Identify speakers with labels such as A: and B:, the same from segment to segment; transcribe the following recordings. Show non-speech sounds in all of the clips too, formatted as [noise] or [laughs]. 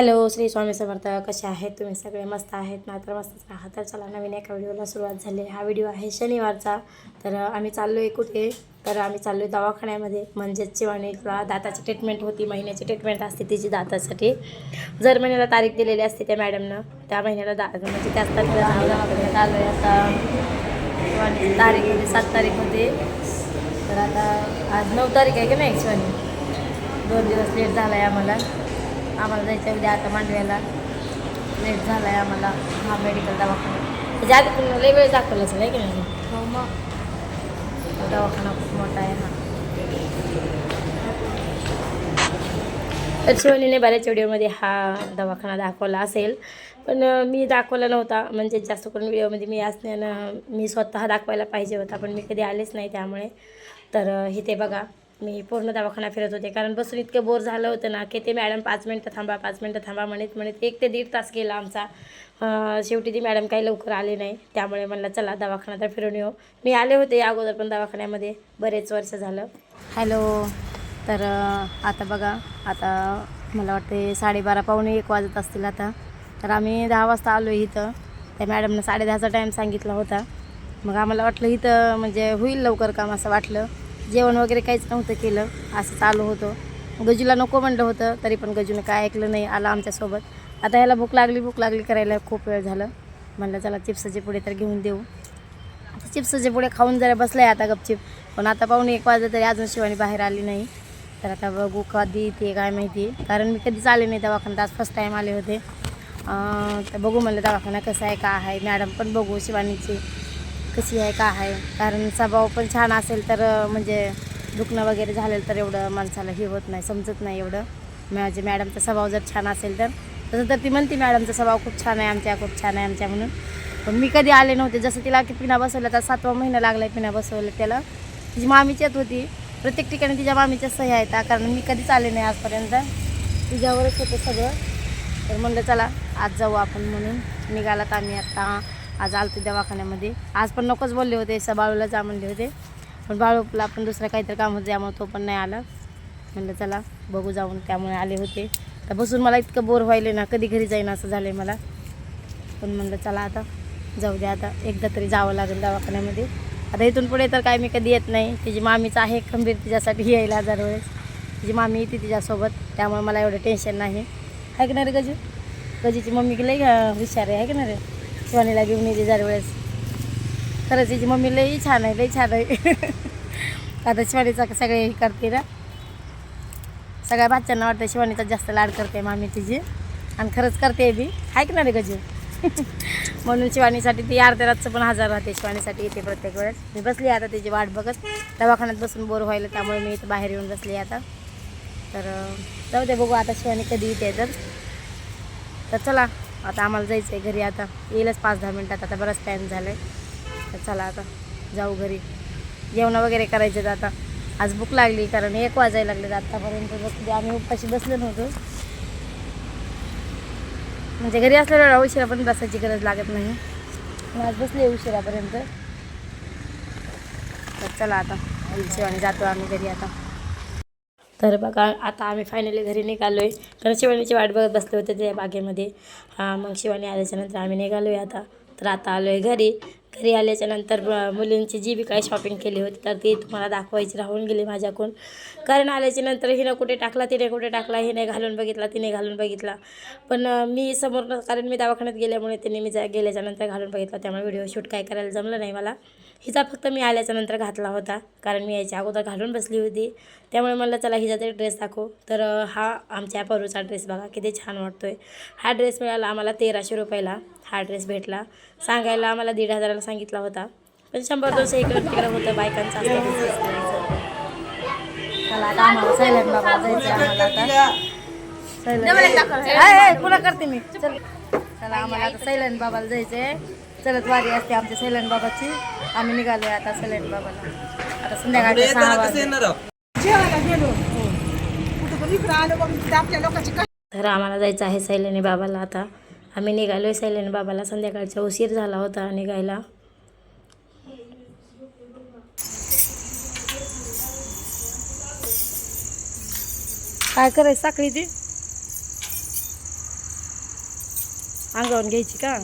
A: Hello Shri Swami Samarth. कसे आहेत तुम्ही? सगळे मस्त आहेत ना? तर मस्तच राहा तर चला नवीन एका व्हिडिओला सुरुवात झाली. हा व्हिडिओ आहे शनिवारचा. तर आम्ही चाललो आहे कुठे? तर आम्ही चाललो आहे दवाखान्यामध्ये. म्हणजेच शिवानीला दाताची ट्रीटमेंट होती. महिन्याची ट्रीटमेंट असते तिची दातासाठी. जर महिन्याला तारीख दिलेली असते त्या मॅडमनं त्या महिन्याला दा म्हणजे त्याच तारखेला आम्ही दवाखान्यात आलो आहे आता. तारीख होती सात तारीख होती. तर आता आज नऊ तारीख आहे की नाही शिवानी दोन दिवस लेट झाला आहे आम्हाला. आम्हाला जायचं उद्या आता मांडव्याला. लेट झाला आहे आम्हाला. हा मेडिकल दवाखाना. त्याच्या आधी पण लई वेळ दाखवलं असेल आहे की? नाही हो मग. तो दवाखाना खूप मोठा आहे हा. तर शिवनीने बऱ्याच व्हिडिओमध्ये हा दवाखाना दाखवला असेल. पण मी दाखवला नव्हता. म्हणजे जास्त करून व्हिडिओमध्ये मी असण्यानं मी स्वतः दाखवायला पाहिजे होता पण मी कधी आलेच नाही त्यामुळे. तर अं, इथे बघा. मी पूर्ण दवाखाना फिरत होते. कारण बसून इतकं बोर झालं होतं ना की ते मॅडम पाच मिनटं थांबा पाच मिनटं थांबा म्हणत म्हणत एक ते दीड तास गेला आमचा. शेवटी ती मॅडम काही लवकर आले नाही. त्यामुळे म्हणलं चला दवाखाना तर फिरून येऊ. मी आले होते अगोदर पण दवाखान्यामध्ये बरेच वर्ष झालं. हॅलो. तर आता बघा आता मला वाटते साडेबारा पावणे एक वाजत असतील आता. तर आम्ही दहा वाजता आलो इथं. त्या मॅडमनं साडेदहाचा टाईम सांगितला होता. मग आम्हाला वाटलं इथं म्हणजे होईल लवकर काम असं वाटलं. जेवण वगैरे काहीच नव्हतं केलं. असं चालू होतं. गजूला नको म्हणलं होतं तरी पण गजूनं काय ऐकलं नाही आला आमच्यासोबत. आता ह्याला भूक लागली भूक लागली करायला खूप वेळ झालं. म्हणलं चला चिप्सचे पुढे तर घेऊन देऊ. चिप्सचे पुढे खाऊन जरा बसलं आहे आता गपचिप. पण आता पाहुणे एक वाजता तरी अजून शिवानी बाहेर आली नाही. तर आता बघू कधी ते काय माहिती. कारण मी कधीच आले नाही दवाखान्यात. आज फर्स्ट टाईम आले होते. तर बघू म्हणलं दवाखाना कसा आहे का आहे. मॅडम पण बघू शिवानीची. कशी आहे का आहे? कारण स्वभाव पण छान असेल तर म्हणजे दुखणं वगैरे झालेलं तर एवढं माणसाला हे होत नाही समजत नाही एवढं. म्हणजे मॅडमचा स्वभाव जर छान असेल तर. तसं तर ती म्हणते मॅडमचा स्वभाव खूप छान आहे आमच्या खूप छान आहे आमच्या म्हणून. पण मी कधी आले नव्हते. जसं तिला की पिना बसवलं तर सातवा महिना लागला आहे पिना बसवलं त्याला. तिची मामीची येत होती. प्रत्येक ठिकाणी तिच्या मामीच्या सह्या आहेत कारण मी कधीच आले नाही आजपर्यंत. तिच्यावरच होतं सगळं. तर म्हणलं चला आज जाऊ आपण म्हणून. निघालात आम्ही आत्ता आज आलते दवाखान्यामध्ये. आज पण नकोच बोलले होते स बाळूला जा म्हणले होते. पण बाळूला पण दुसरं काहीतरी काम होतं त्यामुळे तो पण नाही आला. म्हणलं चला बघू जाऊन त्यामुळे आले होते. तर बसून मला इतकं बोर व्हायले ना कधी घरी जाईन असं झालं आहे मला. पण म्हणलं चला आता जाऊ द्या आता एकदा तरी जावं लागेल दवाखान्यामध्ये. आता इथून पुढे तर काय मी कधी येत नाही. तिची मामीचं आहे खंबीर तिच्यासाठी यायला दरवेळेस तिची मामी येते तिच्यासोबत त्यामुळे मला एवढं टेन्शन नाही. आहे की नाही रे गजू? गजूची मम्मी लई हुशार आहे है की नाही रे? शिवानीला घेऊन येते हजार वेळेस. खरंच तिची मम्मी लई छान आहे लई छान आहे. आता शिवानीचा सगळे हे करते ना. सगळ्या बाच्यांना वाटतं शिवानीचा जास्त लाड करते मामी तिची. आणि खरंच करते बी. आहे की नाही रे गजू? म्हणून शिवानीसाठी ती अर्ध्या रातचं पण हजार राहते. शिवानीसाठी येते प्रत्येक वेळेस. मी बसली आता तिची वाट बघत. दवाखान्यात बसून बोर व्हायला त्यामुळे मी इथं बाहेर येऊन बसली आता. तर जाऊ दे बघू आता शिवानी कधी येते तर. तर चला. आता आम्हाला जायचं आहे घरी. आता येईलच पाच दहा मिनटात. आता बराच टाईम झाला आहे तर चला आता जाऊ घरी. जेवणं वगैरे करायचे आता. आज भूक लागली कारण एक वाजायला लागले आत्तापर्यंत बसले आम्ही उपाशी बसलो नव्हतो. म्हणजे घरी असल्यावर उशिरा पण बसायची गरज लागत नाही. आज बसले उशिरापर्यंत. तर चला आता. आणि जातो आम्ही घरी आता. तर बघा आता आम्ही फायनली घरी निघालो आहे तर शिवानीची वाट बघत बसले होते त्या बागेमध्ये. हां मग शिवानी आल्याच्यानंतर आम्ही निघालो आहे आता. तर आता आलो आहे घरी. घरी आल्याच्यानंतर मुलींची जी बी काही शॉपिंग केली होती तर ती तुम्हाला दाखवायची राहून गेली माझ्याकडून. कारण आल्याच्यानंतर हिनं कुठे टाकला तिने कुठे टाकला हिने घालून बघितला तिने घालून बघितला. पण मी समोर कारण मी दवाखान्यात गेल्यामुळे त्यांनी मी जा गेल्याच्यानंतर घालून बघितला त्यामुळे व्हिडिओ शूट काय करायला जमलं नाही मला. हिचा फक्त मी आल्याच्यानंतर घातला होता कारण मी याच्या अगोदर घालून बसली होती. त्यामुळे मला चला हिचा तरी ड्रेस दाखव. तर हा आमच्या परूचा ड्रेस बघा किती छान वाटतो आहे हा ड्रेस मिळाला आम्हाला तेराशे रुपयाला हा ड्रेस भेटला. सांगायला आम्हाला दीड हजाराला सांगितला होता. पण शंभर दोनशे इकडं तिकडं होतं बायकांचं असतं पुन्हा करते मी चल चला आम्हाला आता सैलान बाबाला जायचंय. चलत वारी असते आमच्या सैलान बाबाची. आम्ही निघालोय आता सैलान बाबाला. आता संध्याकाळचे सहा
B: लोकांची
A: तर आम्हाला जायचं आहे सैलानी बाबाला आता. आम्ही निघालो आहे सायलेन बाबाला संध्याकाळचा उशीर झाला होता निघायला. काय करायचं साखळी ती? अंगावून घ्यायची का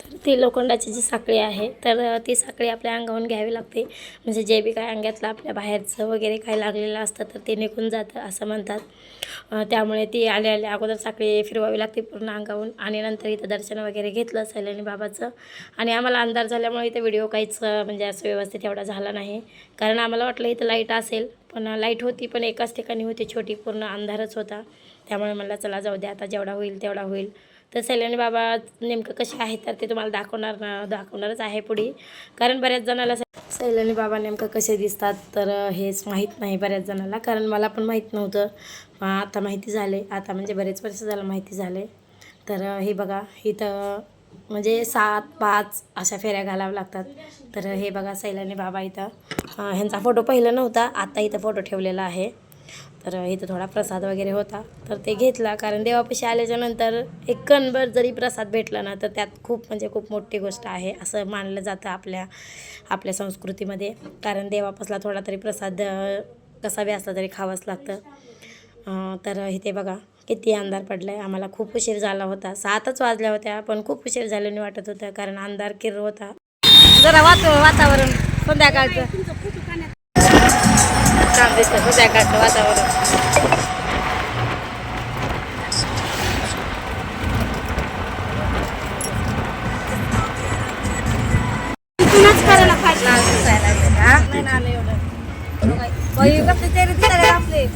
A: तर ती लोखंडाची जी साखळी आहे तर ती साखळी आपल्या अंगावून घ्यावी लागते. म्हणजे जे बी काय अंगातलं आपल्या बाहेरचं वगैरे काय लागलेलं असतं तर ते निघून जातं असं म्हणतात. त्यामुळे ती आले आले अगोदर साखळी फिरवावी लागते पूर्ण अंगावून आणि नंतर इथं दर्शन वगैरे घेतलं सैलानी बाबाचं. आणि आम्हाला अंधार झाल्यामुळे इथं व्हिडिओ काहीच म्हणजे असं व्यवस्थित एवढा झाला नाही. कारण आम्हाला वाटलं इथं लाइट असेल पण लाइट होती पण एकाच ठिकाणी होती छोटी पूर्ण अंधारच होता. त्यामुळे मला चला जाऊ द्या आता जेवढा होईल तेवढा होईल. तर सैलानी बाबा नेमकं कसे आहेत तर ते तुम्हाला दाखवणार ना दाखवणारच आहे पुढे. कारण बऱ्याच जणाला सैलानी बाबा नेमकं कसे दिसतात तर हेच माहीत नाही बऱ्याच जणाला. कारण मला पण माहीत नव्हतं. आता माहिती झाले. आता म्हणजे बरेच वर्ष झालं माहिती झाले. तर हे बघा इथं म्हणजे सात पाच अशा फेऱ्या घालाव्या लागतात. तर हे बघा सैलानी बाबा इथं. ह्यांचा फोटो पहिला नव्हता. आता इथं फोटो ठेवलेला आहे. तर इथं थोडा प्रसाद वगैरे होता. तर ते घेतला. कारण देवापाशी आल्याच्यानंतर एक कणभर जरी प्रसाद भेटला ना तर त्यात खूप म्हणजे खूप मोठी गोष्ट आहे असं मानलं जातं आपल्या आपल्या संस्कृतीमध्ये. कारण देवापासला थोडा तरी प्रसाद कसा बी असला तरी खावाच लागतं. तर इथे बघा किती अंधार पडला आहे आम्हाला खूप उशीर झाला होता. सातच वाजल्या होत्या पण खूप उशीर झाल्याने वाटत होतं कारण अंधार किर होता. जरा वात वातावरण संध्याकाळचं.
B: तुमचा फोटो काढण्यात
A: छान दिसतं वातावरण आपले.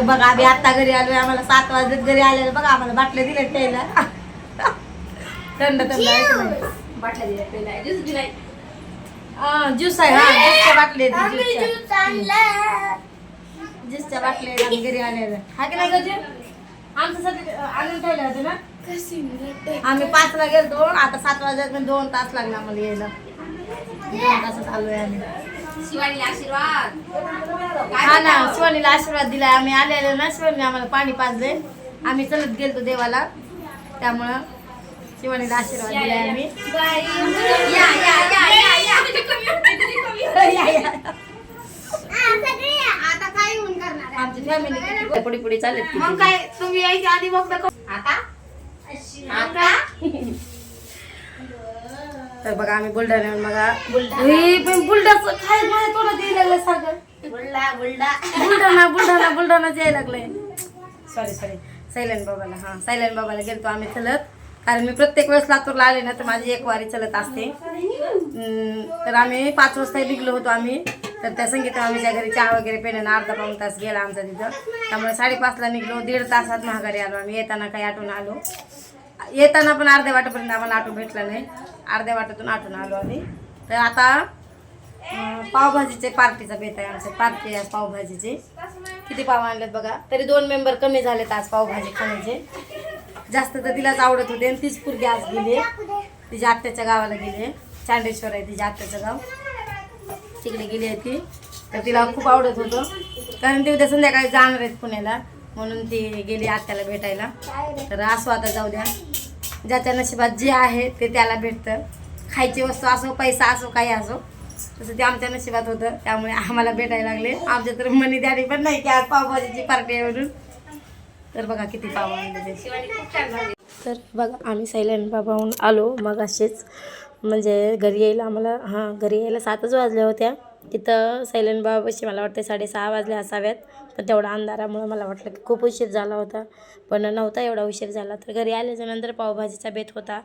A: बघा आम्ही आता घरी आलोय आम्हाला सात वाजत घरी आलेलं बघा आम्हाला बाटल्या दिल्या प्यायला थंड थंड बाटल्या दिल्या प्यायला ज्यूस हा, आहे हा ज्यूसच्या बाटल्या आहेत, ज्यूसच्या. ज्यूसच्या बाटल्या आहेत आम्ही घरी आलेलं हा की नाही गजू आमच्यासाठी आणून ठेवले होते ना? आम्ही पाचला गेलतो आता सात वाजता दोन तास लागला आम्हाला यायला. दोन तासात आलोय आम्ही. हा ना शिवानीला आशीर्वाद दिलाय. आम्ही आलेले ना शिवानी आम्हाला पाणी पाजले. आम्ही चलत गेलतो देवाला. त्यामुळं शिवानीला आशीर्वाद दिलाय आम्ही. या.
B: आता काय येऊन करणार आहे?
A: आमची फॅमिली पुढे पुढे चालत
B: मग काय तुम्ही यायच्या आधी मग नको आता? आता?
A: तर बघा आम्ही बुलढाण्यावर बघा. हे पण बुलढाचं काय माझ्या तोंडात यायला लागलं
B: बुलडा
A: बुलढाणा बुलढाणा. बुलढाणाच यायला लागलंय. सॉरी सॉरी सैलन बाबाला हां सैलन बाबाला गेलतो आम्ही चलत. कारण मी प्रत्येक वेळेस लातूरला आले ना तर माझी एक वारी चलत असते. तर आम्ही पाच वाजता निघलो होतो आम्ही. तर त्या संगीत आम्हीच्या घरी चहा वगैरे पेण्यानं अर्धा पाऊण तास गेला आमचा तिथं. त्यामुळे साडेपाचला निघलो दीड तासात महागारी आलो आम्ही. येताना काही आठवून आलो. येताना पण अर्ध्या वाटेपर्यंत आम्हाला आठवून भेटला नाही. अर्ध्या वाटेतून आठवून आलो आम्ही. तर आता पावभाजीचे पार्टीचा बेत आहे आमचं. पार्टी आहे आज किती पाव आणलेत बघा. तरी दोन मेंबर कमी झालेत आज पावभाजी खाण्याचे. जास्त तर तिलाच आवडत होते आणि तीच पुरगी आज गेली तिच्या आत्याच्या गावाला गेली चांडेश्वर आहे तिच्या आत्याचं गाव. तिकडे गेली आहे ती. तर तिला खूप आवडत होतं. कारण ती उद्या संध्याकाळी जाणार आहेत पुण्याला. म्हणून ती गेली आत्याला भेटायला. तर असो आता जाऊ द्या. ज्याच्या नशिबात जे आहे ते त्याला भेटतं. खायची वस्तू असो पैसा असो काही असो. तसं ते आमच्या नशिबात होतं. त्यामुळे आम्हाला भेटायला लागले. आमच्या तर मनी द्याडी पण नाही की आज पावभाजीची पार्टी आहे म्हणून. तर बघा किती पाव आणले तर बघा आम्ही सैलन बाबाहून आलो मग असेच म्हणजे घरी यायला आम्हाला हां घरी यायला सातच वाजल्या होत्या. तिथं सैलन बाबापाशी मला वाटते साडेसहा वाजले असाव्यात. पण तेवढा अंधारामुळं मला वाटलं की खूप उशीर झाला होता. पण नव्हता एवढा उशीर झाला. तर घरी आल्याच्यानंतर पावभाजीचा बेत होता.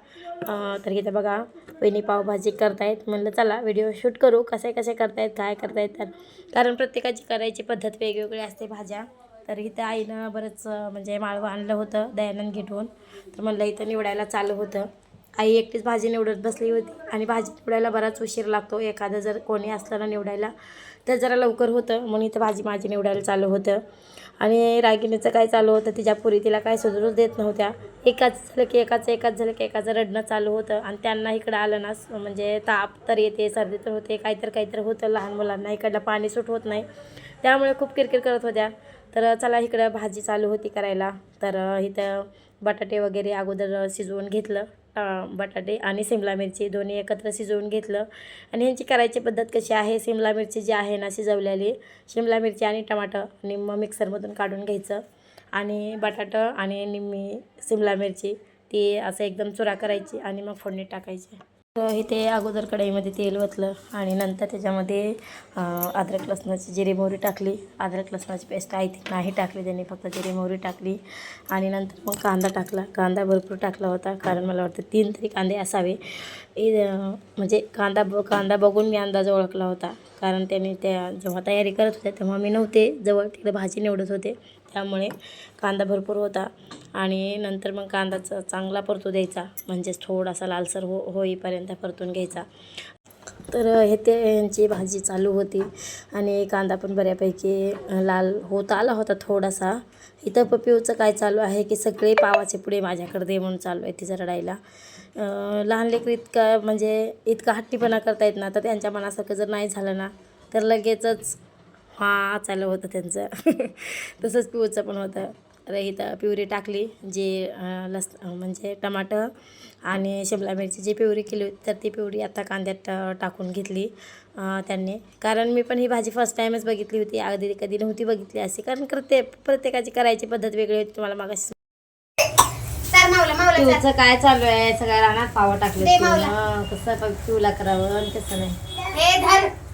A: तर इथं बघा वहिनी पावभाजी करतायत. म्हणलं चला व्हिडिओ शूट करू. कसे कसे करतायत काय करतायत? तर कारण प्रत्येकाची करायची पद्धत वेगवेगळी असते भाज्या. तर इथं आईनं बरंच म्हणजे माळवं आणलं होतं दयानंद घेटून तर म्हणलं इथं निवडायला चालू होतं. आई एकटीच भाजी निवडत बसली होती आणि भाजी निवडायला बराच उशीर लागतो. एखादं जर कोणी असलं ना निवडायला तर जरा लवकर होतं. म्हणून इथं भाजी माझी निवडायला चालू होतं. आणि रागिणीचं काय चालू होतं? तिच्या पुरी तिला काय सुधरूच देत नव्हत्या. एकाच झालं की एकाचं एकाच झालं की एकाचं रडणं चालू होतं. आणि त्यांना इकडं आलं ना म्हणजे ताप तर येते सर्दी तर होते काहीतर काहीतरी होतं. लहान मुलांना इकडलं पाणी सुट होत नाही. त्यामुळे खूप किरकिर करत होत्या. तर चला इकडं भाजी चालू होती करायला. तर इथं बटाटे वगैरे अगोदर शिजवून घेतलं. बटाटे आणि शिमला मिरची दोन्ही एकत्र शिजवून घेतलं. आणि ह्यांची करायची पद्धत कशी आहे? शिमला मिरची जी आहे ना शिजवलेली शिमला मिरची आणि टमाटर निम्म मिक्सरमधून काढून घ्यायचं. आणि बटाटं आणि निम्मी शिमला मिरची ती असं एकदम चुरा करायची आणि मग फोडणीत टाकायची. इथे अगोदर कढईमध्ये तेल ओतलं आणि नंतर त्याच्यामध्ये अद्रक लसणाची जिरे मोहरी टाकली. अद्रक लसणाची पेस्ट आहे ती नाही टाकली त्यांनी फक्त जिरे मोहरी टाकली. आणि नंतर मग कांदा टाकला. कांदा भरपूर टाकला होता कारण मला वाटतं तीन तरी कांदे असावे. म्हणजे कांदा ब कांदा बघून मी अंदाज ओळखला होता. कारण त्याने त्या जेव्हा तयारी करत होत्या तेव्हा मी नव्हते. जवळ तिकडे भाजी निवडत होते. त्यामुळे कांदा भरपूर होता आणि नंतर मग कांदाचा चांगला परतू द्यायचा. म्हणजेच थोडासा लालसर हो होईपर्यंत परतून घ्यायचा. तर हे ते यांची भाजी चालू होती आणि कांदा पण बऱ्यापैकी लाल होत आला होता थोडासा. इथं पपिऊचं काय चालू आहे की सगळे पावाचे पुढे माझ्याकडे दे म्हणून चालू आहे तिचं रडायला लहान लेकर इतका म्हणजे इतका हट्टीपणा करता येत ना तर त्यांच्या मनासारखं जर नाही झालं ना तर लगेचच हां चालू होतं त्यांचं. [laughs] तसंच पिऊचं पण होतं. तर इथं पिवरी टाकली जी लस म्हणजे टमाटर आणि शिमला मिरची जी पिवरी केली होती तर ती पिवरी आता कांद्यात टाकून घेतली त्यांनी. कारण मी पण ही भाजी फर्स्ट टाईमच बघितली होती. अगदी कधी नव्हती बघितली अशी. कारण प्रत्येक प्रत्येकाची करायची पद्धत वेगळी होती. तुम्हाला मागाशी. पिऊचं काय चालू आहे? सगळ्या रानात पावं टाकले. कसं पिऊला करावं आणि कसं नाही.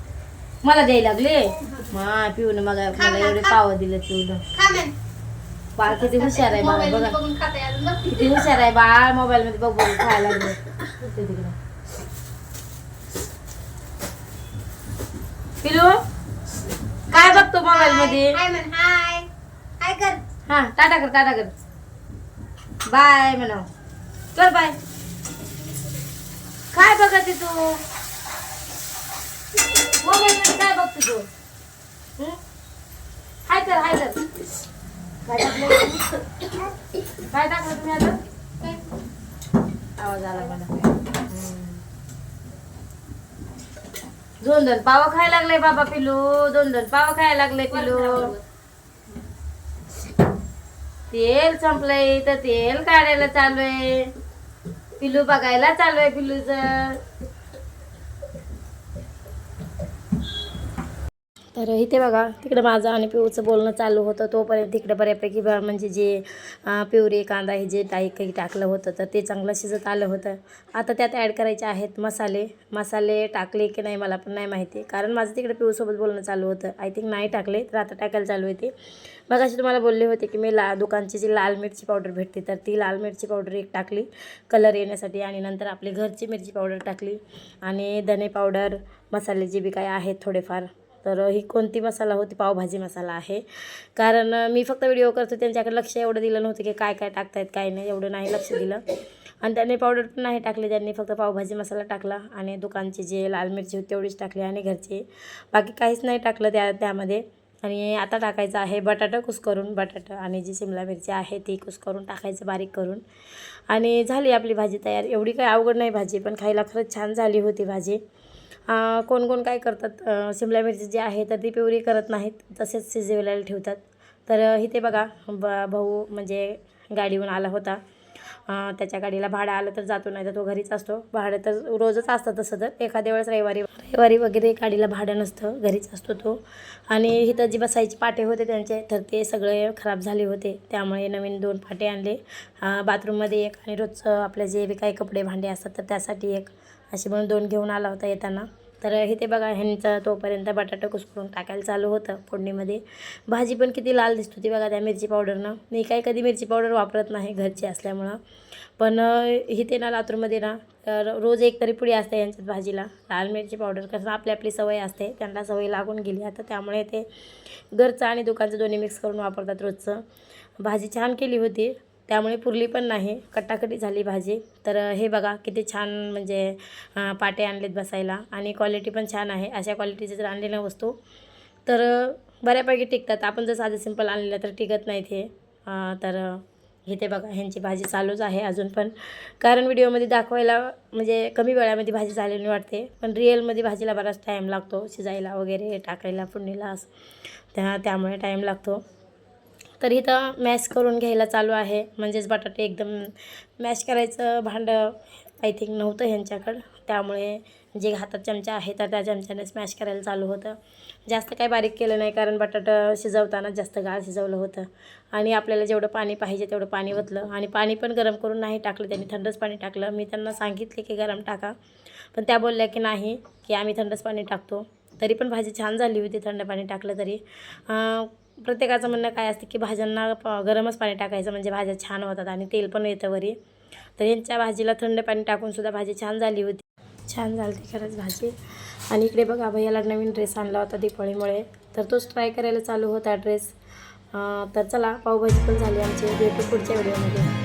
A: मला द्यायला लागले? मा पिऊन मग मला एवढे पावं दिले पिऊनं. बाळ किती हुशार आहे बाळा बघा. किती हुशार आहे बाळ मोबाईल मध्ये बघ बघ खायला लागले. [laughs] पिलू काय बघतो मोबाईल मध्ये
C: हाय म्हण हाय. हाय कर.
A: हा टाटा कर टाटा कर. बाय म्हणा कर बाय. काय बघते तू? मोबाईल मध्ये काय बघतो तू हं? हाय तर हाय तर काय टाकलं काय टाकलं तुम्ही आता आवाज आला मला दोन दोन पाव खायला लागले बाबा पिलू दोन दोन पाव खायला लागले पिलू तेल संपलंय तर तेल काढायला चालू आहे. पिलू बघायला चालू आहे पिलूच तर इथे बघा तिकडे माझं आणि पिऊचं बोलणं चालू होतं. तोपर्यंत तिकडे बऱ्यापैकी म्हणजे जे पिवरी कांदा हे जे टाई काही टाकलं होतं तर ते चांगलं शिजत आलं होतं. आता त्यात ॲड करायचे आहेत मसाले. मसाले टाकले की नाही मला पण नाही माहिती. कारण माझं तिकडे पिऊसोबत बोलणं चालू होतं. आय थिंक नाही टाकले तर आता टाकायला चालू होते मग अशी तुम्हाला बोलले होते की मी ला दुकानची जी लाल मिरची पावडर भेटते तर ती लाल मिरची पावडर एक टाकली. कलर येण्यासाठी आणि नंतर आपली घरची मिरची पावडर टाकली. आणि धने पावडर मसाले जे बी काय आहेत थोडेफार. तर ही कोणती मसाला होती? पावभाजी मसाला आहे. कारण मी फक्त व्हिडिओ करतो त्यांच्याकडे लक्ष एवढं दिलं नव्हतं की काय काय टाकतायत काय नाही एवढं नाही लक्ष दिलं. आणि त्यांनी पावडर पण नाही टाकली त्यांनी फक्त पावभाजी मसाला टाकला आणि दुकानची जे लाल मिरची होती तेवढीच टाकली आणि घरचे. बाकी काहीच नाही टाकलं त्या त्यामध्ये. आणि आता टाकायचं आहे बटाटा कुस्करून बटाटा आणि जी शिमला मिरची आहे ती कुस्करून टाकायचं बारीक करून. आणि झाली आपली भाजी तयार. एवढी काही अवघड नाही भाजी पण खायला खरंच छान झाली होती भाजी. कोण कोण काय करतात? शिमला मिरची जी आहे तर ती पिवरी करत नाहीत. तसेच शिजवलेला ठेवतात. तर इथे बघा ब भाऊ म्हणजे गाडीहून आला होता. त्याच्या गाडीला भाडं आलं तर जातो नाही तर तो घरीच असतो. भाडं तर रोजच असतं तसं तर. एखाद्या वेळेस रविवारी रविवारी वगैरे गाडीला भाडं नसतं. घरीच असतो तो. आणि इथं जी बसायची पाटे होते त्यांचे तर ते सगळे खराब झाले होते. त्यामुळे नवीन दोन पाटे आणले. बाथरूममध्ये एक आणि रोजचं आपले जे बी काही कपडे भांडे असतात तर त्यासाठी एक असे म्हणून दोन घेऊन आला होता येताना. तर इथे बघा ह्यांचा तोपर्यंत बटाटा कुसकरून टाकायला चालू होतं फोडणीमध्ये. भाजी पण किती लाल दिसत होती बघा त्या मिरची पावडरनं. मी काही कधी मिरची पावडर वापरत नाही घरची असल्यामुळं. पण इथे ना लातूरमध्ये ना तर रोज एक तरी पुडी असते यांच्यात भाजीला. लाल मिरची पावडर कसं आपली आपली सवय असते. त्यांना सवय लागून गेली. आता त्यामुळे ते घरचं आणि दुकानचं दोन्ही मिक्स करून वापरतात रोजचं. भाजी छान केली होती. त्यामुळे पुरली पण नाही. कटाकटी झाली भाजी. तर हे बघा किती छान म्हणजे पाटे आणलेत बसायला. आणि क्वालिटी पण छान आहे. अशा क्वालिटीचे जर आणलेल्या वस्तू तर बऱ्यापैकी टिकतात. आपण जर साधे सिंपल आणलेलं तर टिकत नाहीत हे तर अं, इथे बघा ह्यांची भाजी चालूच आहे अजून पण. कारण व्हिडिओमध्ये दाखवायला म्हणजे कमी वेळामध्ये भाजी झालेली वाटते. पण रिअलमध्ये भाजीला बराच टाईम लागतो. शिजायला वगैरे टाकायला फुडणीला असं. त्या त्यामुळे टाईम लागतो. तर इथं मॅश करून घ्यायला चालू आहे. म्हणजेच बटाटे एकदम मॅश करायचं भांडं आय थिंक नव्हतं ह्यांच्याकडं. त्यामुळे जे हातात चमचा आहे तर त्या चमच्याने स्मॅश करायला चालू होतं. जास्त काही बारीक केलं नाही कारण बटाटा शिजवताना जास्त गाळ शिजवलं होतं. आणि आपल्याला जेवढं पाणी पाहिजे तेवढं पाणी ओतलं. आणि पाणी पण गरम करून नाही टाकलं त्यांनी थंडच पाणी टाकलं. मी त्यांना सांगितले की गरम टाका. पण त्या बोलल्या की नाही की आम्ही थंडच पाणी टाकतो. तरी पण भाजी छान झाली होती थंड पाणी टाकलं तरी. प्रत्येकाचं म्हणणं काय असतं की भाज्यांना प गरमच पाणी टाकायचं म्हणजे भाज्या छान होतात आणि तेल पण येतं वरी. तर यांच्या भाजीला थंड पाणी टाकूनसुद्धा भाजी छान झाली होती. छान झाली होती खरंच भाजी. आणि इकडे बघा भैयाला नवीन ड्रेस आणला होता दिवाळीमुळे तर तोच ट्राय करायला चालू होता ड्रेस तर चला पावभाजी पण झाली आमची. भेटू पुढच्या व्हिडिओमध्ये